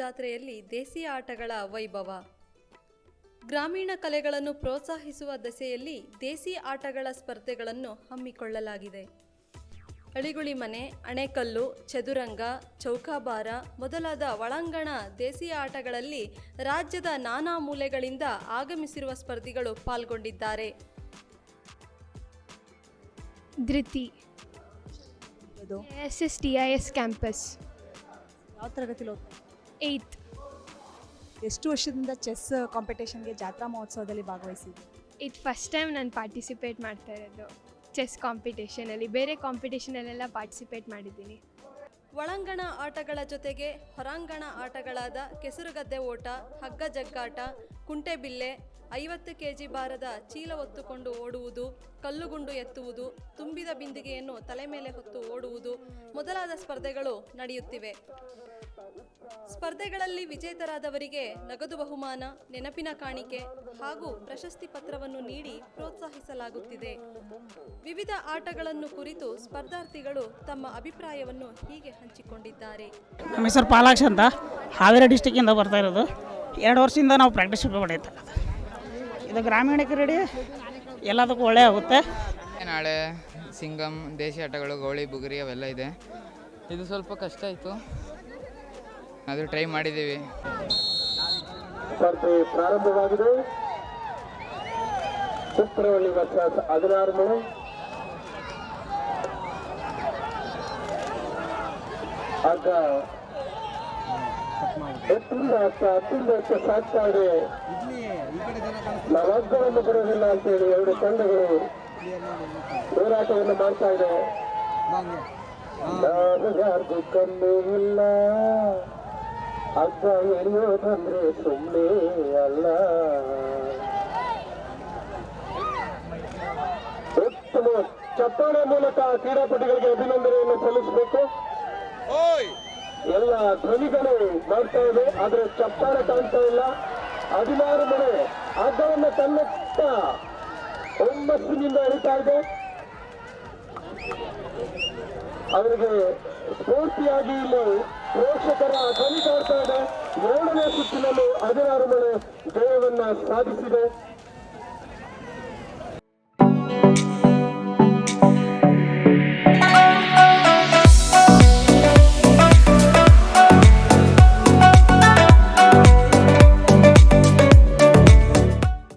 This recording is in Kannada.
ಜಾತ್ರೆಯಲ್ಲಿ ದೇಸಿ ಆಟಗಳ ವೈಭವ. ಗ್ರಾಮೀಣ ಕಲೆಗಳನ್ನು ಪ್ರೋತ್ಸಾಹಿಸುವ ದೆಸೆಯಲ್ಲಿ ದೇಸಿ ಆಟಗಳ ಸ್ಪರ್ಧೆಗಳನ್ನು ಹಮ್ಮಿಕೊಳ್ಳಲಾಗಿದೆ. ಅಳಿಗುಳಿ ಮನೆ ಅಣೆಕಲ್ಲು ಚದುರಂಗ ಚೌಕಾಬಾರ ಮೊದಲಾದ ಒಳಾಂಗಣ ದೇಸಿ ಆಟಗಳಲ್ಲಿ ರಾಜ್ಯದ ನಾನಾ ಮೂಲೆಗಳಿಂದ ಆಗಮಿಸಿರುವ ಸ್ಪರ್ಧಿಗಳು ಪಾಲ್ಗೊಂಡಿದ್ದಾರೆ. Dhruti. S S T I S campus. ಯಾವ ತರಗತಿಲಿ ಓದ್ತಾ ಏಯ್ತ್ ಎಷ್ಟು ವರ್ಷದಿಂದ ಚೆಸ್ ಕಾಂಪಿಟೇಷನ್ಗೆ ಜಾತ್ರಾ ಮಹೋತ್ಸವದಲ್ಲಿ ಭಾಗವಹಿಸಿದ್ದೆ ಇದು ಫಸ್ಟ್ ಟೈಮ್ ನಾನು ಪಾರ್ಟಿಸಿಪೇಟ್ ಮಾಡ್ತಾ ಇರೋದು ಚೆಸ್ ಕಾಂಪಿಟೇಷನಲ್ಲಿ ಬೇರೆ ಕಾಂಪಿಟೇಷನಲ್ಲೆಲ್ಲ ಪಾರ್ಟಿಸಿಪೇಟ್ ಮಾಡಿದ್ದೀನಿ. ಒಳಾಂಗಣ ಆಟಗಳ ಜೊತೆಗೆ ಹೊರಾಂಗಣ ಆಟಗಳಾದ ಕೆಸರುಗದ್ದೆ ಓಟ ಹಗ್ಗ ಜಗ್ಗಾಟ ಕುಂಟೆಬಿಲ್ಲೆ ಐವತ್ತು ಕೆಜಿ ಭಾರದ ಚೀಲ ಹೊತ್ತುಕೊಂಡು ಓಡುವುದು, ಕಲ್ಲುಗುಂಡು ಎತ್ತುವುದು, ತುಂಬಿದ ಬಿಂದಿಗೆಯನ್ನು ತಲೆ ಮೇಲೆ ಹೊತ್ತು ಓಡುವುದು ಮೊದಲಾದ ಸ್ಪರ್ಧೆಗಳು ನಡೆಯುತ್ತಿವೆ. ಸ್ಪರ್ಧೆಗಳಲ್ಲಿ ವಿಜೇತರಾದವರಿಗೆ ನಗದು ಬಹುಮಾನ, ನೆನಪಿನ ಕಾಣಿಕೆ ಹಾಗೂ ಪ್ರಶಸ್ತಿ ಪತ್ರವನ್ನು ನೀಡಿ ಪ್ರೋತ್ಸಾಹಿಸಲಾಗುತ್ತಿದೆ. ವಿವಿಧ ಆಟಗಳನ್ನು ಕುರಿತು ಸ್ಪರ್ಧಾರ್ಥಿಗಳು ತಮ್ಮ ಅಭಿಪ್ರಾಯವನ್ನು ಹೀಗೆ ಹಂಚಿಕೊಂಡಿದ್ದಾರೆ. ನಮ್ಮ ಹೆಸರು ಪಾಲಾಕ್ಷ ಅಂತ. ಹಾವೇರಿ ಬರ್ತಾ ಇರೋದು. ಎರಡು ವರ್ಷದಿಂದ ನಾವು ಪ್ರಾಕ್ಟೀಸ್ ಮಾಡಿರ್ತಾ ಇದು ಗ್ರಾಮೀಣ ಕ್ರೀಡೆ ಎಲ್ಲದಕ್ಕೂ ಒಳ್ಳೆ ಆಗುತ್ತೆ. ನಾಳೆ ಸಿಂಗಮ್ ದೇಶಿ ಆಟಗಳು ಗೋಳಿ ಬುಗುರಿ ಅವೆಲ್ಲ ಇದೆ. ಇದು ಸ್ವಲ್ಪ ಕಷ್ಟ ಆಯಿತು. ಅದು ಟ್ರೈ ಮಾಡಿದ್ದೀವಿ. ಸ್ಪರ್ಧೆ ಪ್ರಾರಂಭವಾಗಿದೆ. ಕುಪ್ಪರವಳ್ಳಿ ವರ್ಷ ಹದಿನಾರು ಆಗ ಹತ್ತ ಸಾಕ್ತಾ ಇದೆ ನಾವು ಹಗ್ಗವನ್ನು ಬರೋದಿಲ್ಲ ಅಂತೇಳಿ ಎರಡು ತಂಡಗಳು ಹೋರಾಟವನ್ನು ಮಾಡ್ತಾ ಇದೆ ನಾನು ಯಾರಿಗೂ ಕಮ್ಮಿ ಇಲ್ಲ. ಹಗ್ಗ ಎಳೆಯೋದಂದ್ರೆ ಸುಮ್ಮನೆ ಅಲ್ಲ. ಉತ್ತಮ ಚಪ್ಪಾಳೆ ಮೂಲಕ ಕ್ರೀಡಾಪಟುಗಳಿಗೆ ಅಭಿನಂದನೆಯನ್ನು ಸಲ್ಲಿಸಬೇಕು. ಎಲ್ಲ ಧ್ವನಿಗಳು ಮಾಡ್ತಾ ಇದೆ, ಆದ್ರೆ ಚಪ್ಪಾಳೆ ಕಾಣ್ತಾ ಇಲ್ಲ. ಹದಿನಾರು ಮನೆ ಹಗ್ಗವನ್ನು ತನ್ನತ್ತ ಒಂಬತ್ತಿನಿಂದ ಎಳಿತಾ ಇದೆ. ಅವರಿಗೆ ಸ್ಫೂರ್ತಿಯಾಗಿ ಇಲ್ಲಿ ಪ್ರೇಕ್ಷಕರ ಧ್ವನಿ ಕಾಡ್ತಾ ಇದೆ. ಏಳನೇ ಸುತ್ತಿನಲ್ಲಿ ಹದಿನಾರು ಮನೆ ಜಯವನ್ನ ಸಾಧಿಸಿದೆ.